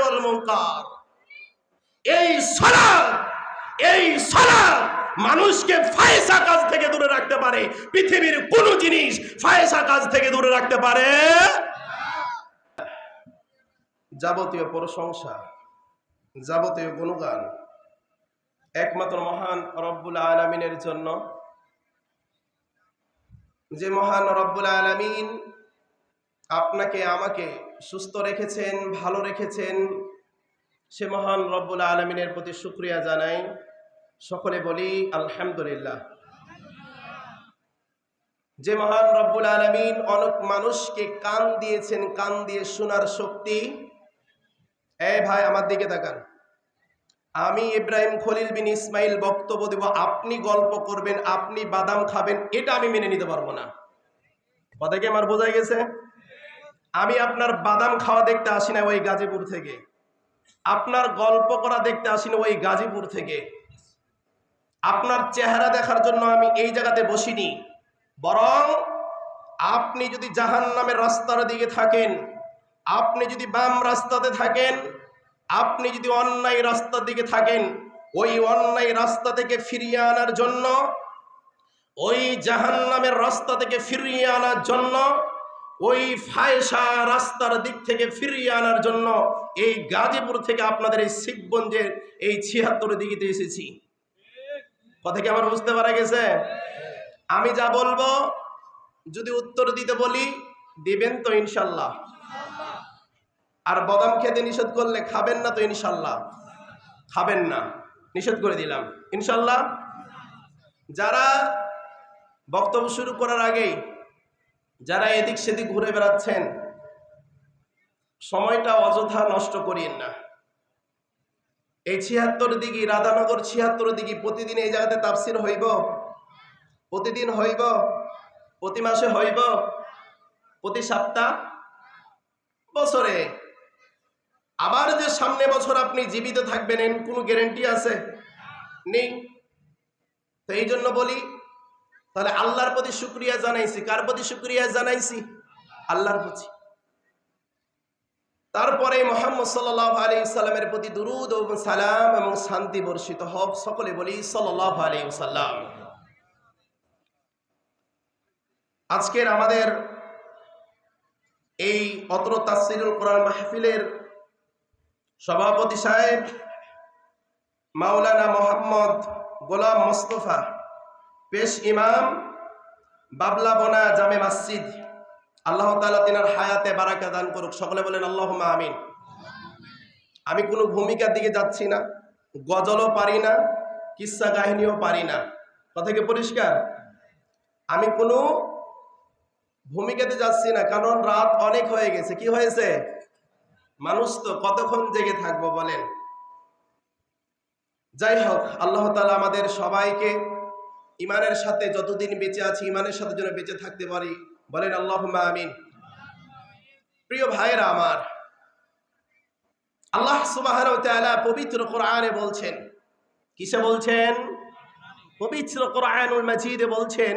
ওয়াল মুনকার। এই সালাত এই সালাত মানুষকে ফায়সা কাজ থেকে দূরে রাখতে পারে। পৃথিবীর জিনিস ফায়সা কাজ থেকে দূরে রাখতে পারে। যাবতীয় প্রশংসা, যাবতীয় গুণগান একমাত্র মহান রব্বুল আলমিনের জন্য। যে মহান রব্বুল আলমিন আপনাকে, আমাকে সুস্থ রেখেছেন, ভালো রেখেছেন। সে মহান রব্বুল আলমিনের প্রতি শুক্রিয়া জানাই। সকলে বলি, আলহামদুলিল্লাহ। যে মহান রব্বুল আলমিন অনেক মানুষকে কান দিয়েছেন, কান দিয়ে শোনার শক্তি। এই ভাই, আমার দিকে তাকান। আমি ইব্রাহিম খলিল বিন ইসমাইল বক্তব্য দেব, আপনি গল্প করবেন, আপনি বাদাম খাবেন, এটা আমি মেনে নিতে পারব না। কথা কি আমার বোঝা গেছে? আমি আপনার বাদাম খাওয়া দেখতে আসি না ওই গাজীপুর থেকে। আপনার গল্প করা দেখতে আসি না ওই গাজীপুর থেকে। আপনার চেহারা দেখার জন্য আমি এই জায়গাতে বসিনি। বরং আপনি যদি জাহান নামের রাস্তার দিকে থাকেন, আপনি যদি বাম রাস্তাতে থাকেন, আপনি যদি অন্যায় রাস্তার দিকে থাকেন, ওই অন্যায় রাস্তা থেকে ফিরিয়ে আনার জন্য, ওই জাহান নামের রাস্তা থেকে ফিরিয়ে আনার জন্য ওই ফায়সা রাস্তার দিক থেকে ফিরিয়ে আনার জন্য এই গাজীপুর থেকে আপনাদের এই শিখগঞ্জের এই ছিয়াত্তরের দিকে এসেছি। কথা কি আমার বুঝতে পারা গেছে? আমি যা বলব, যদি উত্তর দিতে বলি, দিবেন তো ইনশাল্লাহ। আর বদাম খেতে নিষেধ করলে খাবেন না তো ইনশাল্লাহ। খাবেন না, নিষেধ করে দিলাম। ইনশাল্লাহ, যারা বক্তব্য শুরু করার আগেই যারা এদিক সেদিক ঘুরে বেড়াচ্ছেন, সময়টা অযথা নষ্ট করিয়েন না। এই ছিয়াত্তর দিঘি, রাধানগর ছিয়াত্তর দিঘি, প্রতিদিন এই জায়গাতে তাফসির হইব? প্রতিদিন হইব? প্রতি মাসে হইব? প্রতি সপ্তাহ? বছরে? আবার যে সামনে বছর আপনি জীবিত থাকবেন, এর কোনো গ্যারেন্টি আছে? নেই। তো এই জন্য বলি তাহলে আল্লাহর প্রতি শুক্রিয়া জানাইছি। কার প্রতি শুক্রিয়া জানাইছি? আল্লাহর প্রতি। তারপরে মোহাম্মদ সাল্লাহ আলী সাল্লামের প্রতি দুরুদ ও সালাম এবং শান্তি বর্ষিত হক, সকলে বলি সাল্লাহ আলী সাল্লাম আজকের আমাদের এই অত্র তাসিরুল কোরআন মাহফিলের সভাপতি সাহেব মাওলানা মোহাম্মদ গোলাম মোস্তফা পেশ ইমাম, বাবলা বোনা জামে মসজিদ। আল্লাহ তালা তিনার হায়াতে বারাকা দান করুক। সকলে বলেন আল্লাহ আমিন। আমি কোনো ভূমিকার দিকে যাচ্ছি না, গজলও পারি না কিস্সা কাহিনীও পারি না। কথা কি পরিষ্কার? আমি কোনো ভূমিকাতে যাচ্ছি না, কারণ রাত অনেক হয়ে গেছে। কি হয়েছে? মানুষ তো কতক্ষণ জেগে থাকব বলেন? যাই হোক, আল্লাহ তালা আমাদের সবাইকে ইমানের সাথে যতদিন বেঁচে আছি, ইমানের সাথে যেন বেঁচে থাকতে পারি। বলেন আল্লাহ আমিন। প্রিয় ভাইরা আমার, আল্লাহ সুবাহ পবিত্র কোরআনে বলছেন, কিসে বলছেন? পবিত্র কোরআনুল মাজিদে বলছেন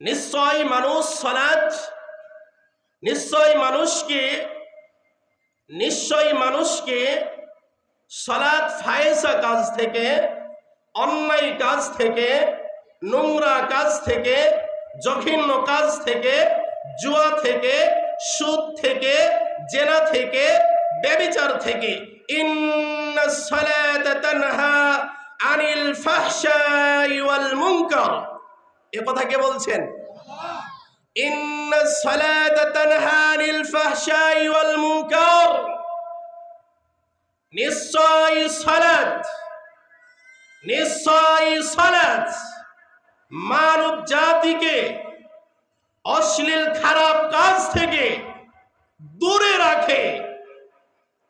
নিশ্চয় মানুষ সালাত নিশ্চয় মানুষকে নিশ্চয় মানুষকে সলাদ, ফায়েসা কাজ থেকে, অন্যায় কাজ থেকে, নোংরা কাজ থেকে, জঘন্য কাজ থেকে, জুয়া থেকে, সুদ থেকে, জেনা থেকে, ব্যবিচার থেকে। আনিল এ কথা কে বলছেন? সালাতা তানহা আনিল ফাহশাই ওয়াল মুনকার। নিশ্চয় সালাত নিশ্চয় সালাত, মানব জাতিকে অশ্লীল খারাপ কাজ থেকে দূরে রাখে।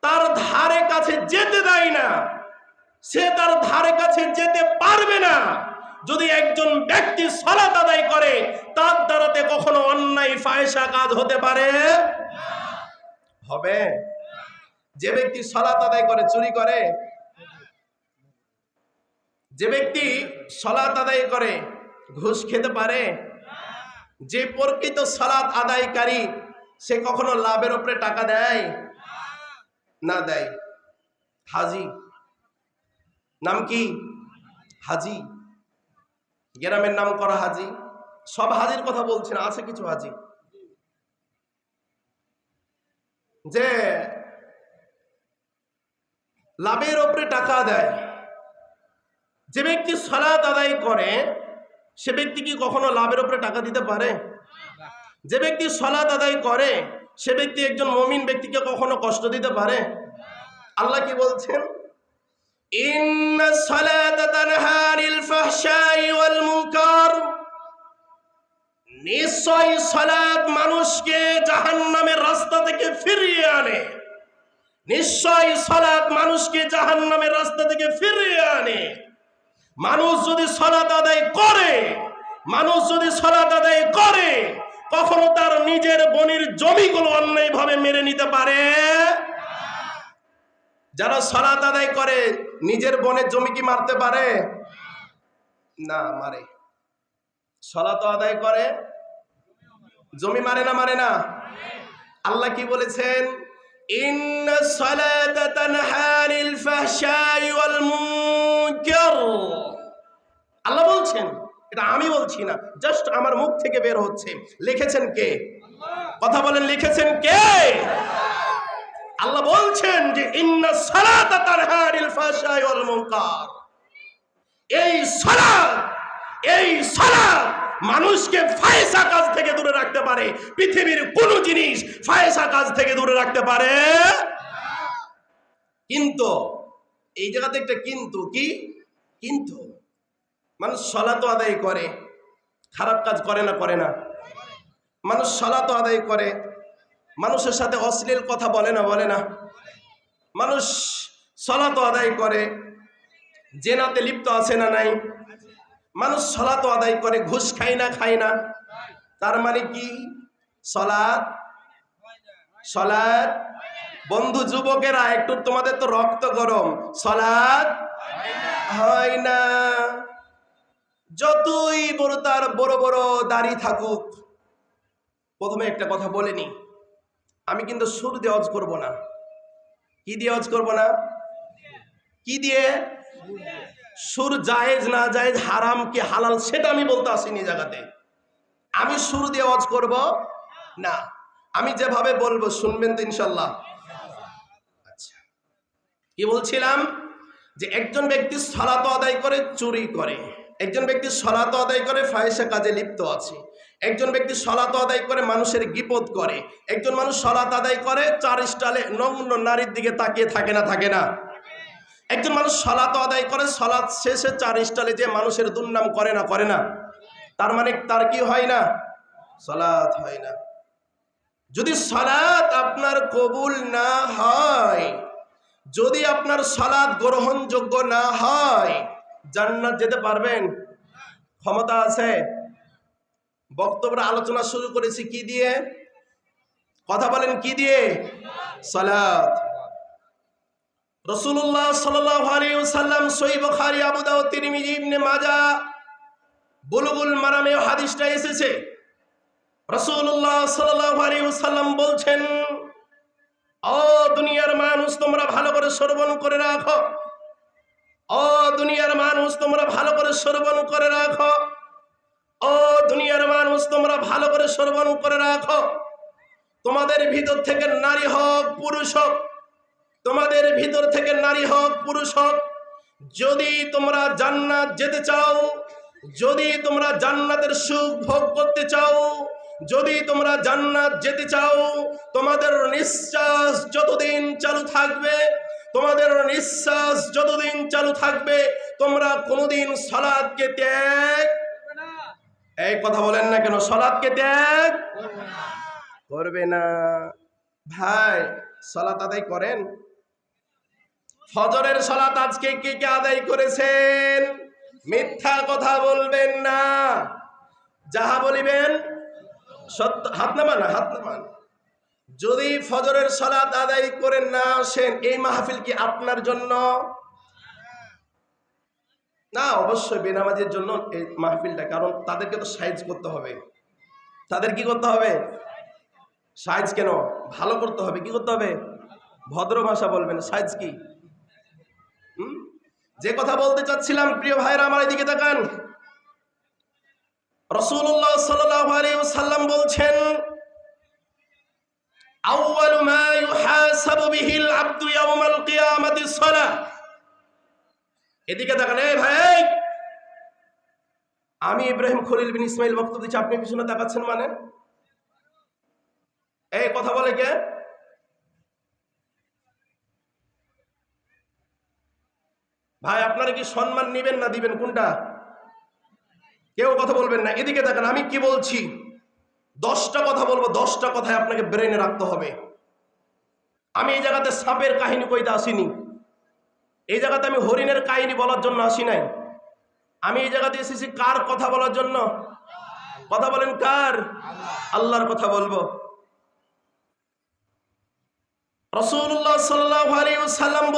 তার ধারে কাছে যেতে দেয় না, সে তার ধারে কাছে যেতে পারবে না। যদি একজন ব্যক্তি সলাত আদায় করে, তার দ্বারাতে কখনো অন্যায়, ফায়সা কাজ হতে পারে? হবে। যে ব্যক্তি সলাত আদায় করে, চুরি করে, যে ব্যক্তি সলাত আদায় করে, ঘুষ খেতে পারে, যে প্রকৃত সালাত আদায়কারী, সে কখনো লাভের উপরে টাকা দেয়? না দেয়। হাজি। নাম কি? হাজি। গ্রামের নাম করা হাজি। সব হাজির কথা বলছেন, আছে কিছু হাজি। যে লাভের ওপরে টাকা দেয়, যে ব্যক্তি সালাত আদায় করে, সে ব্যক্তি কি কখনো লাভের ওপরে টাকা দিতে পারে? যে ব্যক্তি সালাত আদায় করে, সে ব্যক্তি একজন মমিন ব্যক্তিকে কখনো কষ্ট দিতে পারে? আল্লাহ কি বলছেন? সালাতা তানহা আনিল ফাহশাই ওয়াল মুনকার নিশ্চয় সালাত মানুষকে জাহান্নামের রাস্তা থেকে ফিরিয়ে আনে। নিশ্চয় সালাত মানুষকে জাহান্নামের রাস্তা থেকে ফিরিয়ে আনে। মানুষ যদি সালাত আদায় করে, মানুষ যদি সালাত আদায় করে, কখনো তার নিজের বনির জমিগুলো অন্যায়ভাবে মেরে নিতে পারে? যারা সলাত আদায় করে নিজের বনের জমি কি মারতে পারে? না মারে। সলাত আদায় করে জমি মারে না মারে না? আল্লাহ কি বলেছেন? আল্লাহ বলছেন এটা আমি বলছি না জাস্ট আমার মুখ থেকে বের হচ্ছে। লিখেছেন কে? কথা বলেন লিখেছেন কে? আল্লাহ বলছেন যে, ইন্না সালাতা তানহা আনিল ফাহশাই ওয়াল মুনকার। এই সালাত এই সালাত মানুষকে ফায়সা কাজ থেকে দূরে রাখতে পারে। পৃথিবীর কোন জিনিস ফায়সা কাজ থেকে দূরে রাখতে পারে? কিন্তু, এই জায়গাতে একটা কিন্তু কি? কিন্তু, মানুষ সলাতো আদায় করে, খারাপ কাজ করে না করে না। মানুষ সলাতো আদায় করে মানুষের সাথে অশ্লীল কথা বলে না বলে না। মানুষ সলাত আদায় করে, জেনাতে লিপ্ত আছে না নাই? মানুষ সলাত আদায় করে, ঘুষ খায় না খায় না। তার মানে কি? সলাদ সলাদ বন্ধু যুবকেরা, একটু তোমাদের তো রক্ত গরম। সলাদ হয় না। যতই বড় তার বড় বড় দাড়ি থাকুক, প্রথমে একটা কথা বলে বলেনি আমি কিন্তু সুর দিয়ে অজ করব না। কি দিয়ে অজ করব না? কি দিয়ে? সুর জায়েজ না জায়েজ হারাম কি হালাল সেটা আমি বলতে আসিনি জায়গাতে। আমি সুর দিয়ে ওয়াজ করব না। আমি যেভাবে বলব শুনবেন তো ইনশাল্লাহ আচ্ছা। কি বলছিলাম? যে একজন ব্যক্তি সলাত আদায় করে, চুরি করে। একজন ব্যক্তি সলাত আদায় করে ফায়সা কাজে লিপ্ত আছে। একজন ব্যক্তি সলাত আদায় করে, মানুষের গিপদ করে। একজন মানুষ সলাত আদায় করে, চার স্টালে নগ্ন নারীর দিকে তাকিয়ে থাকে না থাকে না। একজন মানুষ সলাত আদায় করে সলাৎ শেষে চার স্টালে যে মানুষের দুর্নাম করে না করে না। তার মানে তার কি হয় না? সলাৎ হয় না। যদি সলাৎ আপনার কবুল না হয়, যদি আপনার সলাৎ গ্রহণযোগ্য না হয়, জান্নাত যেতে পারবেন? ক্ষমতা আছে? বক্তব্যের আলোচনা শুরু করেছি কি দিয়ে? কথা বলেন কি দিয়ে? সালাত। রসুল্লাহ সাল্লাম সই বখারি, আবু দাউদ, তিরমিজি, ইবনে মাজা বুলুগুল মারামে হাদিসটা এসেছে। রসুল্লাহ সাল্লাম বলছেন, ও দুনিয়ার মানুষ, তোমরা ভালো করে শ্রবণ করে রাখো। ও দুনিয়ার মানুষ, তোমরা ভালো করে শ্রবণ করে রাখো। ও দুনিয়ার মানুষ, তোমরা ভালো করে শ্রবণ করে রাখো। তোমাদের ভিতর থেকে নারী হোক, পুরুষ হোক, তোমাদের ভিতর থেকে নারী হোক, পুরুষ হোক, যদি তোমরা জান্নাত যেতে চাও, যদি তোমরা জান্নাতের সুখ ভোগ করতে চাও, যদি তোমরা জান্নাত যেতে চাও, তোমাদের নিঃশ্বাস যতদিন চালু থাকবে, তোমাদের নিঃশ্বাস যতদিন চালু থাকবে, তোমরা কোনোদিন সালাদকে ত্যাগ এই কথা বলেন না কেন? সালাদকে ত্যাগ? করবে না। ভাই সালাত আদায় করেন। ফজরের সালাত আজকে কে কে আদায় করেছেন? মিথ্যা কথা বলবেন না। যাহা বলিবেন, সত্য, হাত নামান হাত নামান। যদি ফজরের সালাত আদায় করে না আসেন, এই মাহফিল কি আপনার জন্য? না, অবশ্যই বেনামাজের জন্য এই মাহফিলটা, কারণ তাদেরকে তো সাইজ করতে হবে। তাদের কি করতে হবে? সাইজ কেন? ভালো করতে হবে, কি করতে হবে? ভদ্র ভাষা বলবেন, সাইজ কি? যে কথা বলতে চাচ্ছিলাম, প্রিয় ভাইরা আমার এদিকে তাকান। রসুল্লাহ সাল্লাম বলছেন, আউয়ালু মা ইউহাসাবু বিহিল আবদু ইয়াউমাল কিয়ামাতি সালাহ এদিকে তাকান, এই ভাই! আমি ইব্রাহিম খলিল বিন ইসমাইল বক্তব্য দিচ্ছি, আপনি পিছনে তাকাচ্ছেন মানে? এই কথা বলে কে? ভাই, আপনারা কি সম্মান নিবেন না দিবেন, কোনটা? কেউ কথা বলবেন না। এদিকে দেখেন আমি কি বলছি? দশটা কথা বলব, দশটা কথায় আপনাকে ব্রেনে রাখতে হবে। আমি এই জায়গাতে সাপের কাহিনী কইতে আসিনি। এই জায়গাতে আমি হরিণের কাহিনী বলার জন্য আসি নাই। আমি এই জায়গাতে এসেছি কার কথা বলার জন্য? কথা বলেন কার? আল্লাহর কথা বলব। সালাহ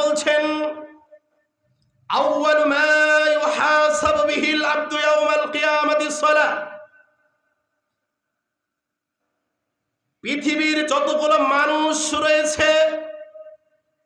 পৃথিবীর যতগুলো মানুষ রয়েছে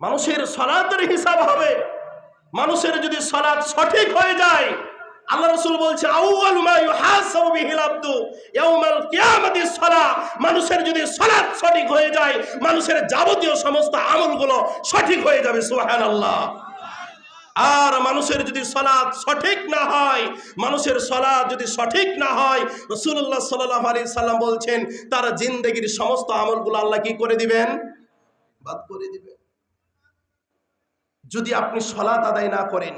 মানুষের সালাতের হিসাব হবে। মানুষের যদি সালাত সঠিক হয়ে যায়, আল্লাহ রসুল বলছে মানুষের যদি সালাত সঠিক হয়ে যায়, মানুষের যাবতীয় সমস্ত আমলগুলো সঠিক হয়ে যাবে, সুবহানাল্লাহ। আর মানুষের যদি সলাৎ সঠিক না হয়, মানুষের সলাৎ যদি সঠিক না হয় রসুল্লাহ সাল্লাহ আলী সাল্লাম বলছেন, তার জিন্দগির সমস্ত আমলগুলো আল্লাহ কি করে দিবেন? বাদ করে দিবেন। যদি আপনি সলাৎ আদায় না করেন,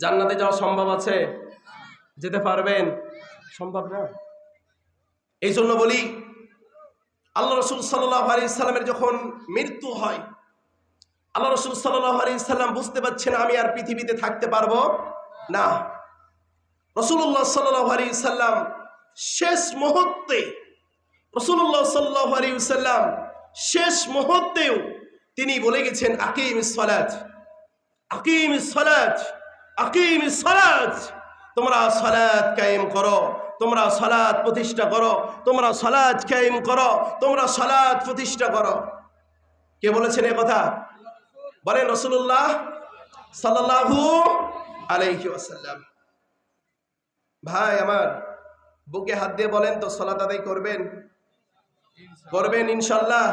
জান্নাতে যাওয়া সম্ভব আছে? যেতে পারবেন? সম্ভব না। এই জন্য বলি, আল্লাহ রসুল সাল্লাহ আলী সাল্লামের যখন মৃত্যু হয় আল্লাহ রসুল সাল্লাম বুঝতে পারছেন আমি আর পৃথিবীতে থাকতে পারব না। রসুল্লাহ সাল্লাহ সাল্লাম শেষ মুহূর্তে রসুল্লাহ সাল্লাহ সাল্লাম শেষ মুহূর্তেও তিনি বলে গেছেন আকিম সলাত আকিম সলাত আকিম সলাত, তোমরা সলাত কায়েম করো, তোমরা সলাদ প্রতিষ্ঠা করো, তোমরা সলাৎ কায়েম করো, তোমরা সলাদ প্রতিষ্ঠা করো। কে বলেছেন এ কথা? বলেন রসুল্লাহ সাল্লাহু আলাইহি ওয়াসাল্লাম, ভাই আমার বুকে হাত দিয়ে বলেন তো সলাত আদায় করবেন? করবেন ইনশাল্লাহ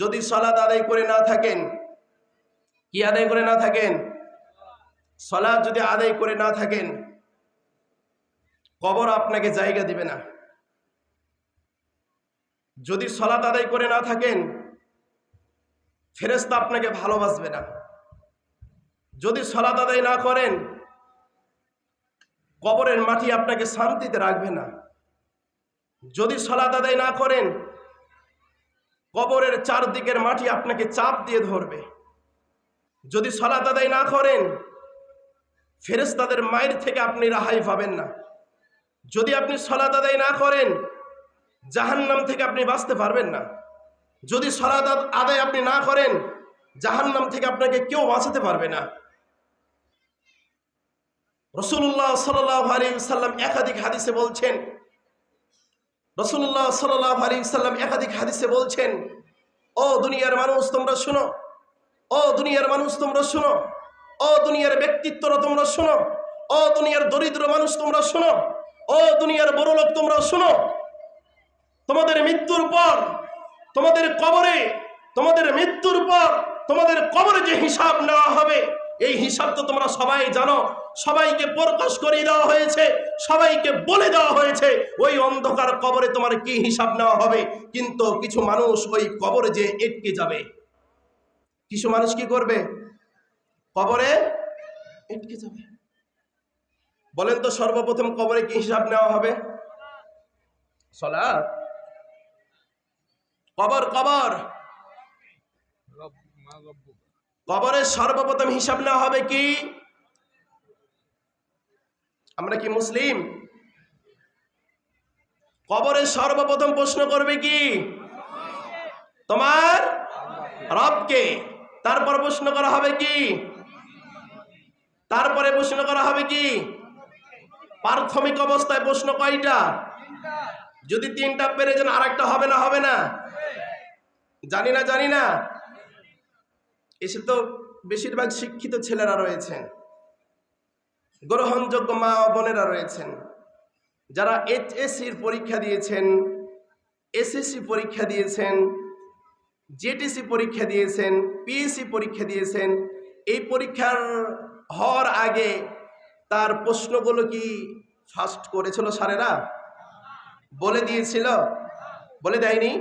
যদি সলাত আদায় করে না থাকেন, কি আদায় করে না থাকেন? সলাৎ যদি আদায় করে না থাকেন, কবর আপনাকে জায়গা দিবে না। যদি সলাত আদায় করে না থাকেন ফেরেস্তা আপনাকে ভালোবাসবে না। যদি সলাত আদায় না করেন, কবরের মাটি আপনাকে শান্তিতে রাখবে না। যদি সলাত আদায় না করেন, কবরের চারদিকের মাটি আপনাকে চাপ দিয়ে ধরবে। যদি সলাত আদায় না করেন ফেরেস্তাদের মায়ের থেকে আপনি রাহাই পাবেন না। যদি আপনি সলাত আদায় না করেন, জাহান্নাম থেকে আপনি বাঁচতে পারবেন না। যদি সলাত আদায় আপনি না করেন, জাহান্নাম থেকে আপনাকে কেউ বাঁচাতে পারবে না। রসুল্লাহ সাল্লাহ সাল্লাম একাধিক হাদিসে বলছেন রসুল্লাহ সাল্লাহ সাল্লাম একাধিক হাদিসে বলছেন, ও দুনিয়ার মানুষ, তোমরা শুনো। ও দুনিয়ার মানুষ, তোমরা শুনো। ও দুনিয়ার ব্যক্তিত্বরা, তোমরা শুনো। ও দুনিয়ার দরিদ্র মানুষ, তোমরা শুনো। ও দুনিয়ার বড় লোক তোমরা শুনো। তোমাদের মৃত্যুর পর তোমাদের কবরে, তোমাদের মৃত্যুর পর তোমাদের কবরে যে হিসাব নেওয়া হবে, এই হিসাব তো তোমরা সবাই জানো। সবাইকে প্রকাশ করে দেওয়া হয়েছে, সবাইকে বলে দেওয়া হয়েছে, ওই অন্ধকার কবরে তোমার কি হিসাব নেওয়া হবে? কিন্তু কিছু মানুষ ওই কবরে যে এটকে যাবে। কিছু মানুষ কি করবে? কবরে এটকে যাবে। বলেন তো সর্বপ্রথম কবরে কি হিসাব নেওয়া হবে? সলাৎ। কবর কবর। কবরের সর্বপ্রথম হিসাব নেওয়া হবে কি? আমরা কি মুসলিম? কবরের সর্বপ্রথম প্রশ্ন করবে কি? তোমার রবকে। তারপর প্রশ্ন করা হবে কি? তারপরে প্রশ্ন করা হবে কি? প্রাথমিক অবস্থায় প্রশ্ন কয়টা? যদি তিনটা পেরে যান আর একটা হবে না হবে না। জানি না জানি না। এসে তো বেশিরভাগ শিক্ষিত ছেলেরা রয়েছেন। গ্রহণযোগ্য মা বোনেরা রয়েছেন। যারা এইচএসসির পরীক্ষা দিয়েছেন, এসএসসি পরীক্ষা দিয়েছেন, জেটিসি পরীক্ষা দিয়েছেন, পিএসসি পরীক্ষা দিয়েছেন, এই পরীক্ষার হওয়ার আগে তার প্রশ্নগুলো কি ফার্স্ট করেছিল স্যারেরা? বলে দিয়েছিল? বলে দেয়নি?